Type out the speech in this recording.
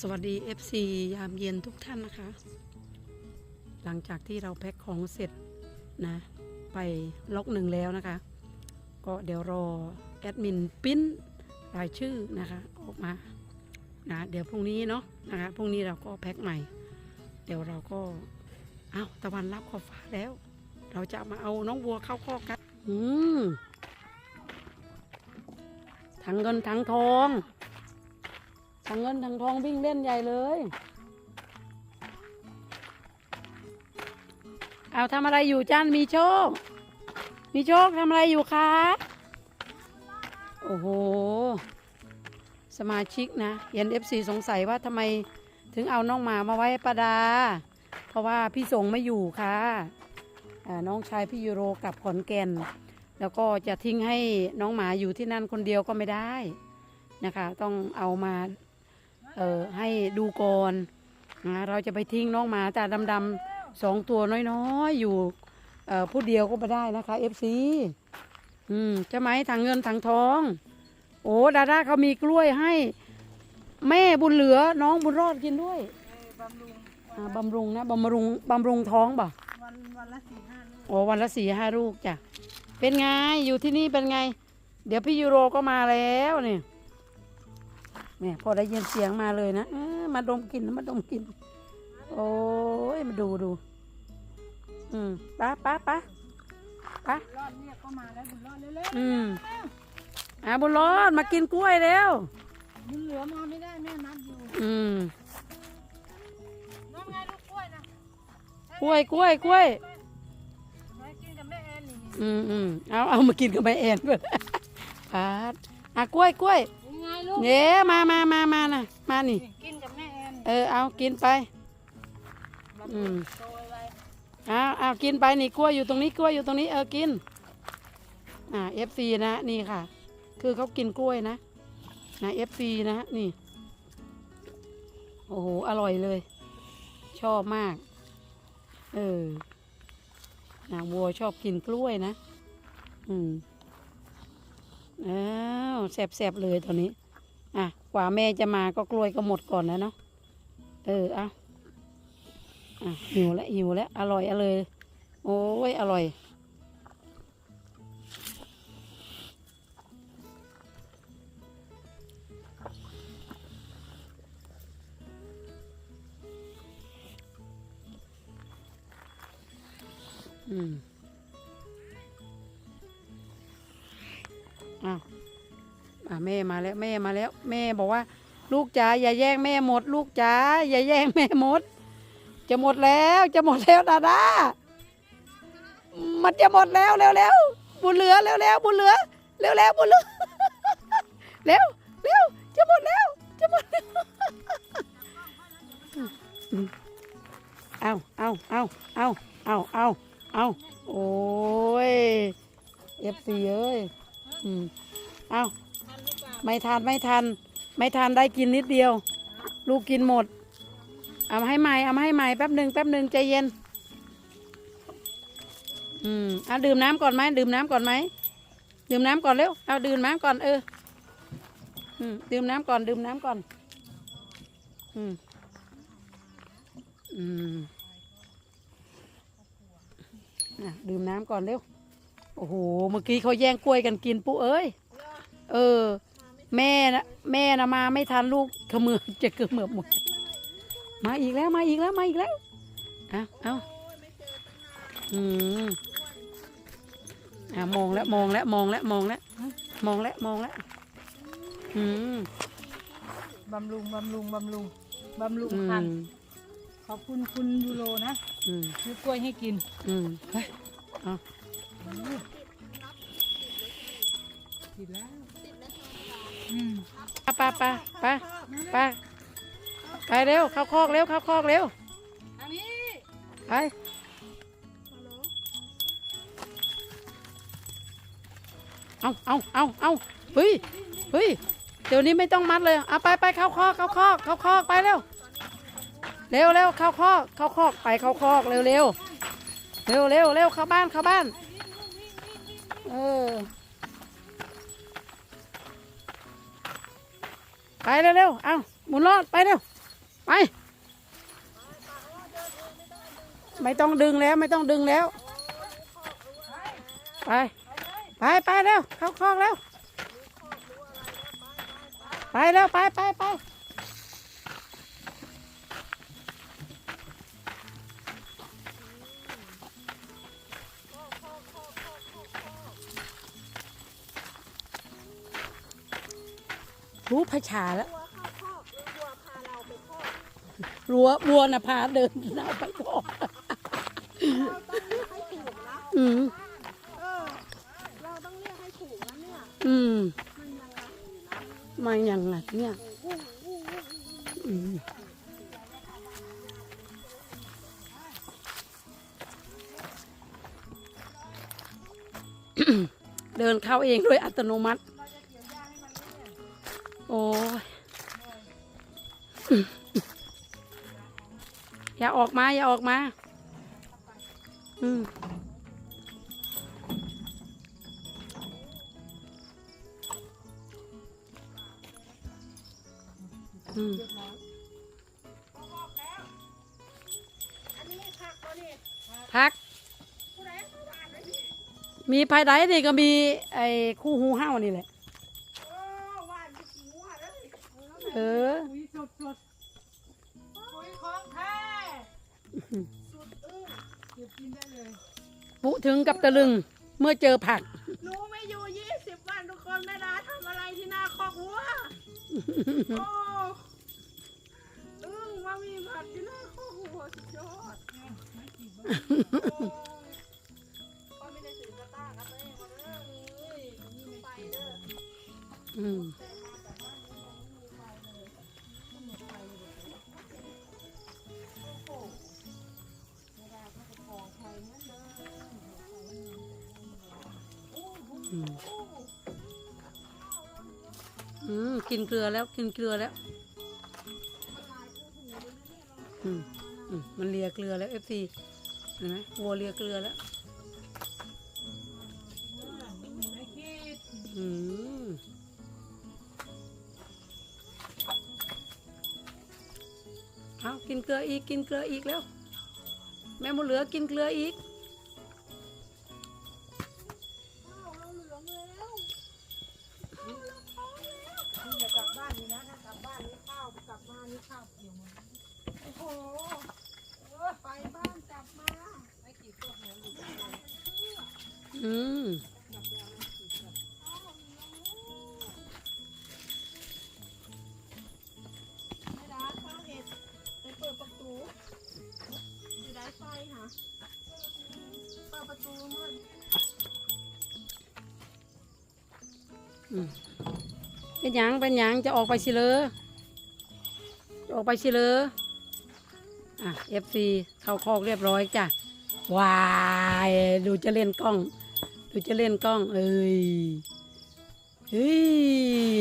สวัสดี FC ยามเย็นทุกท่านนะคะ หลังจากที่เราแพ็คของเสร็จนะ ไปล็อกหนึ่งแล้วนะคะ ก็เดี๋ยวรอแอดมินปิ้นรายชื่อนะคะออกมานะเดี๋ยวพรุ่งนี้เนาะนะคะพรุ่งนี้เราก็แพ็คใหม่ เดี๋ยวเราก็เอาตะวันรับขอบฟ้าแล้ว เราจะมาเอาน้องวัวเข้าคอกกันอืมทั้งเงินทั้งทอง ทั้งเงินทั้งทองวิ่งเล่นใหญ่เลย เอาทำอะไรอยู่จ้านมีโชค มีโชคทำอะไรอยู่คะ โอ้โห สมาชิกนะเห็นเอฟซีสงสัยว่าทำไมถึงเอาน้องหมามาไว้ให้ประดา เพราะว่าพี่สงไม่อยู่ค่ะอ่าน้องชายพี่ยูโรกลับขอนแก่น แล้วก็จะทิ้งให้น้องหมาอยู่ที่นั่นคนเดียวก็ไม่ได้นะคะ ต้องเอามา เอ่อให้ดูก่อนนะเราจะไปทิ้งน้องหมาตาดำๆสองตัวน้อยๆ อยู่เอ่อผู้เดียวก็ไม่ได้นะคะเอฟซีอืมจะไหมถังเงินถังทอง โอ้ดาด้าเขามีกล้วยให้ แม่บุญเหลือน้องบุญรอดกินด้วยบำรุงอ่าบำรุงนะบำรุงบำรุงท้องบ่วันวันละสี่ห้าลูกโอ้วันละสี่ห้าลูกจ้ะ เป็นไงอยู่ที่นี่เป็นไง เดี๋ยวพี่ยูโรก็มาแล้วเนี่ย เนี่ยพอได้ยินเสียงมาเลยนะเอ้อมาดมกลินมาดมกลินโอ้ยมาดูดูอืมไป้าป้าป้าป้ารอดเรียกก็มาแล้วบุญรอดเร็วอืมอ่าบุญรอดมากินกล้วยแล้วๆบุญเหลือมาไม่ได้แม่นัดอยู่อืมน้องไงลูกกล้วยนะกล้วยกล้วยกล้วยไว้กินกับแม่แอนนี่อืมอืมเอาเอามากินกับแม่แอนด้วยพาดอะกล้วยกล้วยยังไง ลูก เย้มามามามานะมานี่ กินกับแม่แอนเออเอากินไป อืมโตยไว้เอาเอากินไปนี่กล้วยอยู่ตรงนี้กล้วยอยู่ตรงนี้เออกิน อ่าเอฟซีนะนี่ค่ะ คือเขากินกล้วยนะนะเอฟซีนะนี่โอ้โหอร่อยเลย ชอบมาก เออนะวัวชอบกินกล้วยนะ อืมอ้าวแสบๆเลยตอนนี้ อะกว่าแม่จะมาก็กล้วยก็หมดก่อนนะเนาะเออเอาอะหิวแล้วหิวแล้วอร่อยอเลย โอ้ยอร่อยอืมอ้าวอะ แม่มาแล้วแม่มาแล้ว แม่บอกว่า ลูกจ๋าอย่าแย่งแม่หมด ลูกจ๋าอย่าแย่งแม่หมด จะหมดแล้วจะหมดแล้วดาดามันจะหมดแล้วเร็วเร็วบุญเหลือเร็วเร็วบุญเหลือเร็วเร็วบุญเหลือเร็วเร็วจะหมดแล้วจะหมดแล้วเอาเอาเอาเอาเอาเอาเอาโอ้ยเอฟซีเอ้ยอืมเอา ไม่ทันไม่ทันไม่ทันได้กินนิดเดียว ลูกกินหมด เอามาให้ใหม่เอามาให้ใหม่แป๊บหนึ่งแป๊บหนึ่งใจเย็น อืมเอาดื่มน้ำก่อนไหมดื่มน้ำก่อนไหมดื่มน้ำก่อนเร็วเอาดื่มน้ำก่อนเอออืมดื่มน้ำก่อนดื่มน้ำก่อน อืมอืมอะดื่มน้ำก่อนเร็วโอ้โห เมื่อกี้เขาแย่งกล้วยกันกินปุ๊เอ้ย เออ แม่นะแม่นะมาไม่ทันลูกเขมือบจะเขมือบหมด มาอีกแล้วมาอีกแล้วมาอีกแล้วเอาเอาอืมอ่ามองแล้วมองแล้วมองแล้วมองแล้วมองแล้วมองแล้วอืมบำรุงบำรุงบำรุงบำรุงอืพันมธุ์ขอบคุณคุณยูโรนะอืมซื้อกล้วยให้กินอืมเฮ้ยกินแล้วอืม ไปไปไปไปไปเร็วเข้าคอกเร็วเข้าคอกเร็วอันนี้ไปเอาเอาเอาเอาเฮ้ยเฮ้ยเดี๋ยวนี้ไม่ต้องมัดเลยเอาไปไปเข้าคอกเข้าคอกเข้าคอกไปเร็วเร็วเร็วเข้าคอกเข้าคอกไปเข้าคอกเร็วเร็วเร็วเร็วเร็วเข้าบ้านเข้าบ้านเออ ไปเร็วเร็วเอาหมุนรอดไปเร็ว ไป ไม่ต้องดึงแล้วไม่ต้องดึงแล้ว ไป ไปไปเร็ว เข้าคอกแล้ว ไปเร็วไปไปไป พระชาแล้วรั้ววัวน่ะพาเดินเอาไปก่อนอืมเราต้องเรียกให้ถูกนะเนี่ยอืมมาอย่างไงเนี่ยอืมเดินเข้าเองโดยอัตโนมัติ โอ้ยอย่าออกมา อย่าออกมา อืมอืมพัก มีภายใดนี่ก็มีไอ้คู่หูเห่านี่แหละ โอ้หวานไปกี่หัวเลย เออปุ๋ยสดสดปุ๋ยของแท้สุดอึ้งเก็บกินได้เลยปุถึงกับตะลึงเมื่อเจอผักหนูไม่อยู่ยี่สิบวันทุกคนแม่ดาทำอะไรที่หน้าคอกวัวโอ้อึ้งว่ามีผักที่หน้าคอกวัวสุดยอด อืม กินเกลือแล้ว กินเกลือแล้ว อืมอืมมันเลียเกลือแล้วเอฟซีเห็นไหมวัวเลียเกลือแล้ว อืมเอากินเกลืออีก กินเกลืออีกแล้ว แม่บุญเหลือกินเกลืออีก เป็นหยังเป็นหยังจะออกไปสิเลยจะออกไปสิเลยอะเอฟซีเข้าคอกเรียบร้อยจ้ะว้ายดูจะเล่นกล้อง ดูจะเล่นกล้อง เอ้ยเฮ้ย